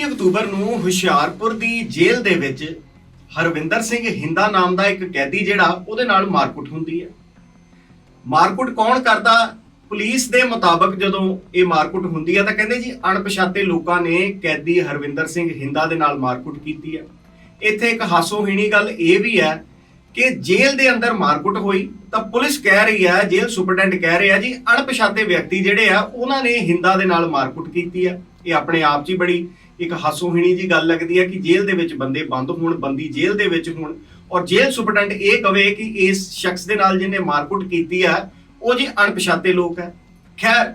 31 October ਨੂੰ ਹੁਸ਼ਿਆਰਪੁਰ ਦੀ ਜੇਲ੍ਹ ਦੇ ਵਿੱਚ ਹਰਵਿੰਦਰ ਸਿੰਘ ਹਿੰਦਾ ਨਾਮ ਦਾ ਇੱਕ ਕੈਦੀ ਜਿਹੜਾ, ਉਹਦੇ ਨਾਲ ਮਾਰਕੁੱਟ ਹੁੰਦੀ ਹੈ। ਮਾਰਕੁੱਟ ਕੌਣ ਕਰਦਾ? ਪੁਲਿਸ ਦੇ ਮੁਤਾਬਕ ਜਦੋਂ ਇਹ ਮਾਰਕੁੱਟ ਹੁੰਦੀ ਹੈ ਤਾਂ ਕਹਿੰਦੇ ਜੀ ਅਣਪਛਾਤੇ ਲੋਕਾਂ ਨੇ ਕੈਦੀ ਹਰਵਿੰਦਰ ਸਿੰਘ ਹਿੰਦਾ ਦੇ ਨਾਲ ਮਾਰਕੁੱਟ ਕੀਤੀ ਹੈ। ਇੱਥੇ ਇੱਕ ਹਾਸੋਹੀਣੀ ਗੱਲ ਇਹ ਵੀ ਹੈ ਕਿ ਜੇਲ੍ਹ ਦੇ ਅੰਦਰ ਮਾਰਕੁੱਟ ਹੋਈ ਤਾਂ ਪੁਲਿਸ ਕਹਿ ਰਹੀ ਹੈ, ਜੇਲ੍ਹ ਸੁਪਰਡੈਂਟ ਕਹਿ ਰਿਹਾ ਜੀ ਅਣਪਛਾਤੇ ਵਿਅਕਤੀ ਜਿਹੜੇ ਆ, ਉਹਨਾਂ ਨੇ ਹਿੰਦਾ ਦੇ ਨਾਲ ਮਾਰਕੁੱਟ ਕੀਤੀ ਹੈ। ਇਹ ਆਪਣੇ ਆਪ 'ਚ ਹੀ ਬੜੀ ਇੱਕ ਹਾਸੋਹੀਣੀ ਜੀ ਗੱਲ ਲੱਗਦੀ ਹੈ ਕਿ ਜੇਲ੍ਹ ਦੇ ਵਿੱਚ ਬੰਦੇ ਬੰਦ ਹੋਣ, ਬੰਦੀ ਜੇਲ੍ਹ ਦੇ ਵਿੱਚ ਹੋਣ। ਔਰ ਜੇਲ੍ਹ ਸੁਪਰਡੈਂਟ ਇਹ ਕਵੇ ਕਿ ਇਸ ਸ਼ਖਸ ਦੇ ਨਾਲ ਜਿਹਨੇ ਮਾਰਕੁੱਟ ਕੀਤੀ ਹੈ, ਉਹ ਜੀ ਅਣਪਛਾਤੇ ਲੋਕ ਹੈ। ਖੈਰ,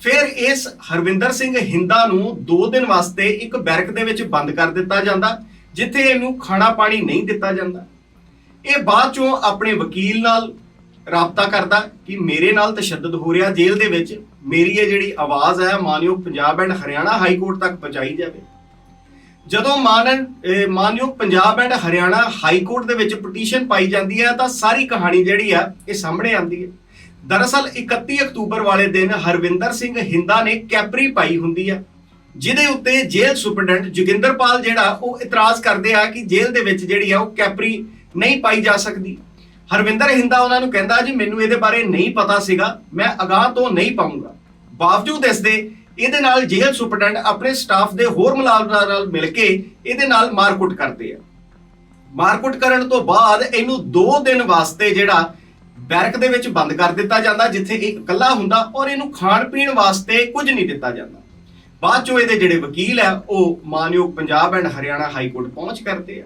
ਫਿਰ ਇਸ ਹਰਵਿੰਦਰ ਸਿੰਘ ਹਿੰਦਾ ਨੂੰ 2 ਦਿਨ ਵਾਸਤੇ ਇੱਕ ਬੈਰਕ ਦੇ ਵਿੱਚ ਬੰਦ ਕਰ ਦਿੱਤਾ ਜਾਂਦਾ, ਜਿੱਥੇ ਇਹਨੂੰ ਖਾਣਾ ਪਾਣੀ ਨਹੀਂ ਦਿੱਤਾ ਜਾਂਦਾ। ਇਹ ਬਾਅਦ ਚੋਂ ਆਪਣੇ ਵਕੀਲ ਨਾਲ ਰਾਬਤਾ ਕਰਦਾ ਕਿ ਮੇਰੇ ਨਾਲ ਤਸ਼ੱਦਦ ਹੋ ਰਿਹਾ ਜੇਲ੍ਹ ਦੇ ਵਿੱਚ। ਮੇਰੀ ਇਹ ਜਿਹੜੀ ਆਵਾਜ਼ ਹੈ, ਮਾਨਯੋਗ Punjab and Haryana high court ਤੱਕ ਪਹੁੰਚਾਈ ਜਾਵੇ। ਜਦੋਂ ਮਾਨਨ ਮਾਨਯੋਗ Punjab and Haryana high court ਦੇ ਵਿੱਚ ਪਟੀਸ਼ਨ ਪਾਈ ਜਾਂਦੀ ਹੈ, ਤਾਂ ਸਾਰੀ ਕਹਾਣੀ ਜਿਹੜੀ ਆ, ਇਹ ਸਾਹਮਣੇ ਆਉਂਦੀ ਹੈ। ਦਰਅਸਲ 31 ਅਕਤੂਬਰ ਵਾਲੇ ਦਿਨ ਹਰਵਿੰਦਰ ਸਿੰਘ ਹਿੰਦਾ ਨੇ ਕੈਪਰੀ ਪਾਈ ਹੁੰਦੀ ਹੈ, ਜਿਹਦੇ ਉੱਤੇ ਜੇਲ੍ਹ ਸੁਪਰਡੈਂਟ ਜੋਗਿੰਦਰਪਾਲ ਜਿਹੜਾ, ਉਹ ਇਤਰਾਜ਼ ਕਰਦੇ ਆ ਕਿ ਜੇਲ੍ਹ ਦੇ ਵਿੱਚ ਜਿਹੜੀ ਆ, ਉਹ ਕੈਪਰੀ ਨਹੀਂ ਪਾਈ ਜਾ ਸਕਦੀ। ਹਰਵਿੰਦਰ ਹਿੰਦਾ ਉਹਨਾਂ ਨੂੰ ਕਹਿੰਦਾ ਜੀ, ਮੈਨੂੰ ਇਹਦੇ ਬਾਰੇ ਨਹੀਂ ਪਤਾ ਸੀਗਾ, ਮੈਂ ਅਗਾਹ ਤੋਂ ਨਹੀਂ ਪਾਉਂਗਾ ਬਾਵਜੂਦ ਇਸ ਦੇ, ਇਹਦੇ ਨਾਲ ਜੇਲ੍ਹ ਸੁਪਰਡੈਂਟ ਆਪਣੇ ਸਟਾਫ ਦੇ ਹੋਰ ਮੁਲਾਜ਼ਮਾਂ ਨਾਲ ਮਿਲ ਕੇ ਇਹਦੇ ਨਾਲ ਮਾਰਕੁੱਟ ਕਰਦੇ ਆ। ਮਾਰਕੁੱਟ ਕਰਨ ਤੋਂ ਬਾਅਦ ਇਹਨੂੰ 2 ਦਿਨ ਵਾਸਤੇ ਜਿਹੜਾ ਬੈਰਕ ਦੇ ਵਿੱਚ ਬੰਦ ਕਰ ਦਿੱਤਾ ਜਾਂਦਾ, ਜਿੱਥੇ ਇਹ ਇਕੱਲਾ ਹੁੰਦਾ ਔਰ ਇਹਨੂੰ ਖਾਣ ਪੀਣ ਵਾਸਤੇ ਕੁਝ ਨਹੀਂ ਦਿੱਤਾ ਜਾਂਦਾ। ਬਾਅਦ ਚੋਂ ਇਹਦੇ ਜਿਹੜੇ ਵਕੀਲ ਆ, ਉਹ ਮਾਨਯੋਗ Punjab and Haryana high court ਪਹੁੰਚ ਕਰਦੇ ਆ।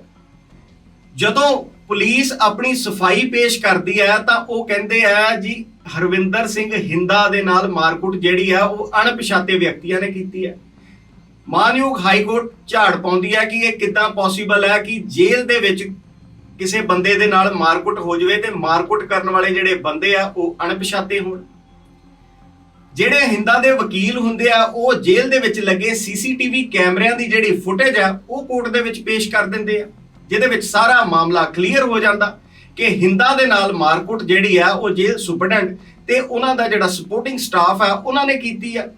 ਜਦੋਂ ਪੁਲਿਸ ਆਪਣੀ ਸਫ਼ਾਈ ਪੇਸ਼ ਕਰਦੀ ਹੈ ਤਾਂ ਉਹ ਕਹਿੰਦੇ ਆ ਜੀ, ਹਰਵਿੰਦਰ ਸਿੰਘ ਹਿੰਦਾ ਦੇ ਨਾਲ ਮਾਰਕੁੱਟ ਜਿਹੜੀ ਆ ਉਹ ਅਣਪਛਾਤੇ ਵਿਅਕਤੀਆਂ ਨੇ ਕੀਤੀ ਹੈ। ਮਾਨਯੋਗ ਹਾਈ ਕੋਰਟ ਝਾੜ ਪਾਉਂਦੀ ਹੈ ਕਿ ਇਹ ਕਿੱਦਾਂ ਪੋਸੀਬਲ ਹੈ ਕਿ ਜੇਲ੍ਹ ਦੇ ਵਿੱਚ ਕਿਸੇ ਬੰਦੇ ਦੇ ਨਾਲ ਮਾਰਕੁੱਟ ਹੋ ਜਾਵੇ ਤੇ ਮਾਰਕੁੱਟ ਕਰਨ ਵਾਲੇ ਜਿਹੜੇ ਬੰਦੇ ਆ, ਉਹ ਅਣਪਛਾਤੇ ਹੋਣ। ਜਿਹੜੇ ਹਿੰਦਾ ਦੇ ਵਕੀਲ ਹੁੰਦੇ ਆ, ਉਹ ਜੇਲ੍ਹ ਦੇ ਵਿੱਚ ਲੱਗੇ ਸੀਸੀਟੀਵੀ ਕੈਮਰਿਆਂ ਦੀ ਜਿਹੜੀ ਫੁਟੇਜ ਆ, ਉਹ ਕੋਰਟ ਦੇ ਵਿੱਚ ਪੇਸ਼ ਕਰ ਦਿੰਦੇ ਆ। ਜਿਹਦੇ ਵਿੱਚ ਸਾਰਾ ਮਾਮਲਾ ਕਲੀਅਰ ਹੋ ਜਾਂਦਾ ਕਿ ਹਿੰਦਾ ਦੇ ਨਾਲ ਮਾਰਕੁੱਟ ਜਿਹੜੀ ਆ, ਉਹ ਜੇਲ੍ਹ ਸੁਪਰਡੈਂਟ ਤੇ ਉਹਨਾਂ ਦਾ ਜਿਹੜਾ ਸਪੋਰਟਿੰਗ ਸਟਾਫ ਆ, ਉਹਨਾਂ ਨੇ ਕੀਤੀ ਆ।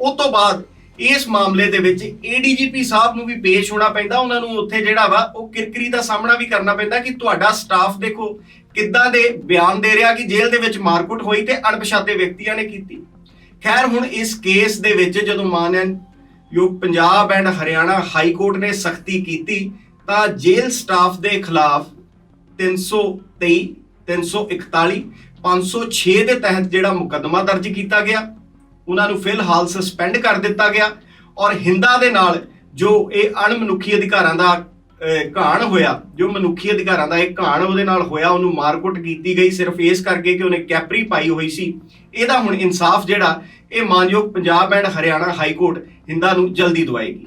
ਉਸ ਤੋਂ ਬਾਅਦ ਇਸ ਮਾਮਲੇ ਦੇ ਵਿੱਚ ਏਡੀਜੀਪੀ ਸਾਹਿਬ ਨੂੰ ਵੀ ਪੇਸ਼ ਹੋਣਾ ਪੈਂਦਾ, ਉਹਨਾਂ ਨੂੰ ਉੱਥੇ ਜਿਹੜਾ ਵਾ, ਉਹ ਕਿਰਕਰੀ ਦਾ ਸਾਹਮਣਾ ਵੀ ਕਰਨਾ ਪੈਂਦਾ ਕਿ ਤੁਹਾਡਾ ਸਟਾਫ ਦੇਖੋ ਕਿੱਦਾਂ ਦੇ ਬਿਆਨ ਦੇ ਰਿਹਾ ਕਿ ਜੇਲ੍ਹ ਦੇ ਵਿੱਚ ਮਾਰਕੁੱਟ ਹੋਈ ਤੇ ਅਣਪਛਾਤੇ ਵਿਅਕਤੀਆਂ ਨੇ ਕੀਤੀ। ਖੈਰ, ਹੁਣ ਇਸ ਕੇਸ ਦੇ ਵਿੱਚ ਜਦੋਂ ਮਾਨਯ ਯੋਗ Punjab and Haryana high court ਨੇ ਸਖਤੀ ਕੀਤੀ ਤਾਂ ਜੇਲ੍ਹ ਸਟਾਫ ਦੇ ਖਿਲਾਫ 323 341 506 ਦੇ ਤਹਿਤ ਜਿਹੜਾ ਮੁਕੱਦਮਾ ਦਰਜ ਕੀਤਾ ਗਿਆ, ਉਹਨਾਂ ਨੂੰ ਫਿਲਹਾਲ ਸਸਪੈਂਡ ਕਰ ਦਿੱਤਾ ਗਿਆ ਔਰ ਹਿੰਦਾ ਦੇ ਨਾਲ ਜੋ ਇਹ ਅਣਮਨੁੱਖੀ ਅਧਿਕਾਰਾਂ ਦਾ ਘਾਣ ਹੋਇਆ, ਜੋ ਮਨੁੱਖੀ ਅਧਿਕਾਰਾਂ ਦਾ ਇਹ ਘਾਣ ਉਹਦੇ ਨਾਲ ਹੋਇਆ, ਉਹਨੂੰ ਮਾਰਕੁੱਟ ਕੀਤੀ ਗਈ ਸਿਰਫ ਇਸ ਕਰਕੇ ਕਿ ਉਹਨੇ ਕੈਪਰੀ ਪਾਈ ਹੋਈ ਸੀ। ਇਹਦਾ ਹੁਣ ਇਨਸਾਫ ਜਿਹੜਾ, ਇਹ ਮਾਨਯੋਗ Punjab and Haryana high court Hinda ਨੂੰ ਜਲਦੀ ਦਵਾਏਗੀ।